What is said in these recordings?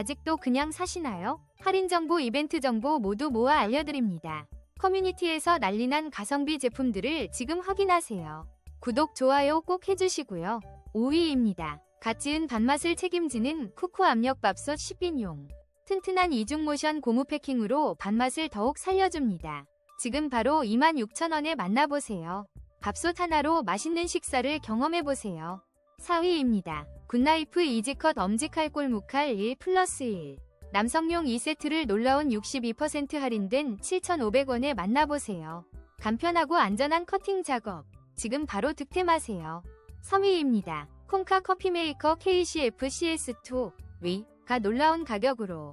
아직도 그냥 사시나요? 할인 정보, 이벤트 정보 모두 모아 알려드립니다. 커뮤니티에서 난리난 가성비 제품들을 지금 확인하세요. 구독, 좋아요 꼭 해주시고요. 5위입니다. 갓 지은 밥맛을 책임지는 쿠쿠 압력밥솥 10인용. 튼튼한 이중 모션 고무 패킹으로 밥맛을 더욱 살려줍니다. 지금 바로 26,000원에 만나보세요. 밥솥 하나로 맛있는 식사를 경험해보세요. 4위입니다. 굿나이프 이지컷 엄지칼 꼴무칼 1 플러스 1. 남성용 2세트를 놀라운 62% 할인된 7,500원에 만나보세요. 간편하고 안전한 커팅 작업. 지금 바로 득템하세요. 3위입니다. 콩카 커피 메이커 KCF CS2 위가 놀라운 가격으로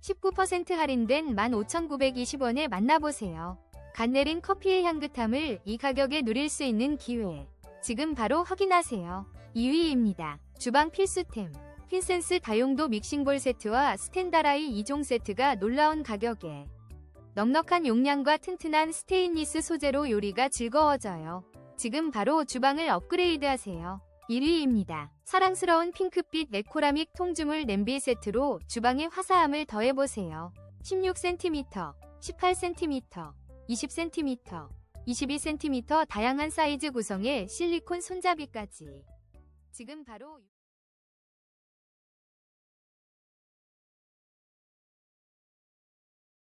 19% 할인된 15,920원에 만나보세요. 갓 내린 커피의 향긋함을 이 가격에 누릴 수 있는 기회. 지금 바로 확인하세요. 2위입니다. 주방 필수템. 핀센스 다용도 믹싱볼 세트와 스텐다라이 2종 세트가 놀라운 가격에 넉넉한 용량과 튼튼한 스테인리스 소재로 요리가 즐거워져요. 지금 바로 주방을 업그레이드하세요. 1위입니다. 사랑스러운 핑크빛 네코라믹 통주물 냄비 세트로 주방의 화사함을 더해보세요. 16cm, 18cm, 20cm, 22cm 다양한 사이즈 구성의 실리콘 손잡이까지. 지금 바로